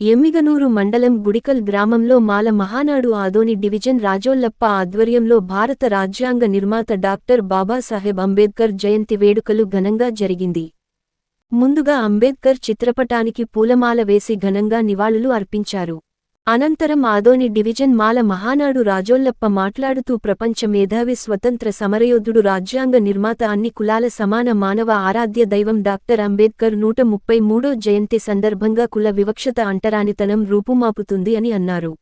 ఎమ్మిగనూరు మండలం గుడికల్ గ్రామంలో మాల మహానాడు ఆదోని డివిజన్ రాజోల్లప్ప ఆధ్వర్యంలో భారత రాజ్యాంగ నిర్మాత డాక్టర్ బాబాసాహెబ్ అంబేద్కర్ జయంతి వేడుకలు ఘనంగా జరిగింది. ముందుగా అంబేద్కర్ చిత్రపటానికి పూలమాల వేసి ఘనంగా నివాళులు అర్పించారు. అనంతరం ఆదోని డివిజన్ మాల మహానాడు రాజోల్లప్ప మాట్లాడుతూ ప్రపంచ మేధావి స్వతంత్ర సమరయోధుడు రాజ్యాంగ నిర్మాత అన్ని కులాల సమాన మానవ ఆరాధ్య దైవం డాక్టర్ అంబేద్కర్ నూట ముప్పై మూడో జయంతి సందర్భంగా కుల వివక్షత అంటరానితనం రూపుమాపుతుంది అని అన్నారు.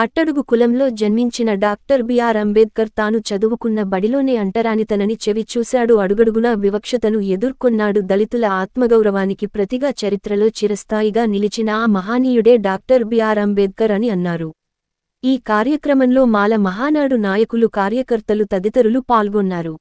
అట్టడుగు కులంలో జన్మించిన డాక్టర్ బిఆర్ అంబేద్కర్ తాను చదువుకున్న బడిలోనే అంటరానితనని చెవి చూశాడు. అడుగడుగునా వివక్షతను ఎదుర్కొన్నాడు. దళితుల ఆత్మగౌరవానికి ప్రతిగా చరిత్రలో చిరస్థాయిగా నిలిచిన ఆ మహానీయుడే డాక్టర్ బిఆర్ అంబేద్కర్ అని అన్నారు. ఈ కార్యక్రమంలో మాల మహానాడు నాయకులు కార్యకర్తలు తదితరులు పాల్గొన్నారు.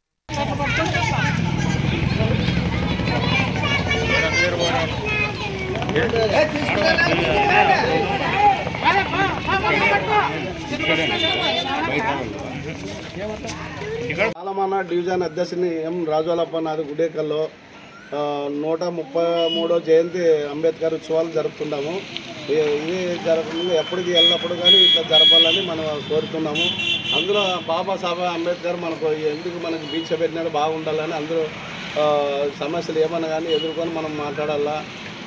కాలమాన డివిజన్ అధ్యక్షుని ఎం రాజోలప్ప నాది గుడేకల్లో నూట ముప్పై మూడో జయంతి అంబేద్కర్ ఉత్సవాలు జరుపుతున్నాము ఇది జరపకుండా ఎప్పటికి వెళ్ళినప్పుడు కానీ ఇట్లా జరపాలని మనం కోరుతున్నాము. అందులో బాబాసాహెబ్ అంబేద్కర్ మనకు ఎందుకు మనకు దీక్ష పెట్టినాడు బాగుండాలని అందరూ సమస్యలు ఏమన్నా కానీ ఎదుర్కొని మనం మాట్లాడాలా?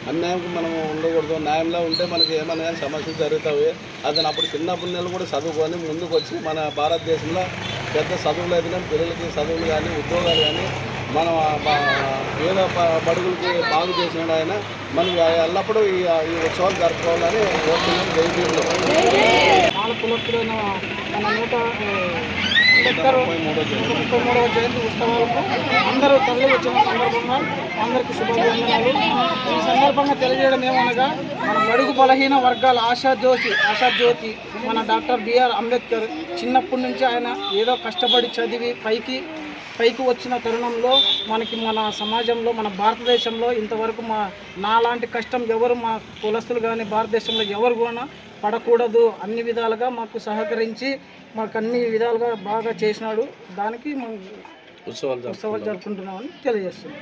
అన్యాయంకి మనం ఉండకూడదు. న్యాయంలో ఉంటే మనకి ఏమైనా కానీ సమస్యలు జరుగుతాయి. అతను అప్పుడు చిన్నప్పటి నెలలు కూడా చదువుకొని ముందుకు వచ్చి మన భారతదేశంలో పెద్ద చదువులు అయితే కానీ పిల్లలకి చదువులు కానీ ఉద్యోగాలు కానీ మనం పేద బడుగులకి బాగు చేసినాడు ఆయన. మనం ఎల్లప్పుడూ ఈ ఈ ఉత్సవాలు జరుపుకోవాలని కోరుతున్నాం. జైపీలో జయంతి. ముప్పై మూడవ జయంతి ఉత్సవాలకు అందరూ తరలి వచ్చిన సందర్భంగా అందరికీ శుభాభివందనాలు. సందర్భంగా తెలియజేయడం ఏమనగా మన బడుగు బలహీన వర్గాల ఆశాజ్యోతి ఆశాజ్యోతి మన డాక్టర్ బిఆర్ అంబేద్కర్ చిన్నప్పటి నుంచి ఆయన ఏదో కష్టపడి చదివి పైకి పైకి వచ్చిన తరుణంలో మనకి మన సమాజంలో మన భారతదేశంలో ఇంతవరకు మా నాలాంటి కష్టం ఎవరు మా కులస్తులు కానీ భారతదేశంలో ఎవరు కూడా పడకూడదు. అన్ని విధాలుగా మాకు సహకరించి మాకు అన్ని విధాలుగా బాగా చేసినాడు. దానికి మనం. ఉత్సవాలు జరుపుకుంటున్నామని తెలియజేస్తున్నాం.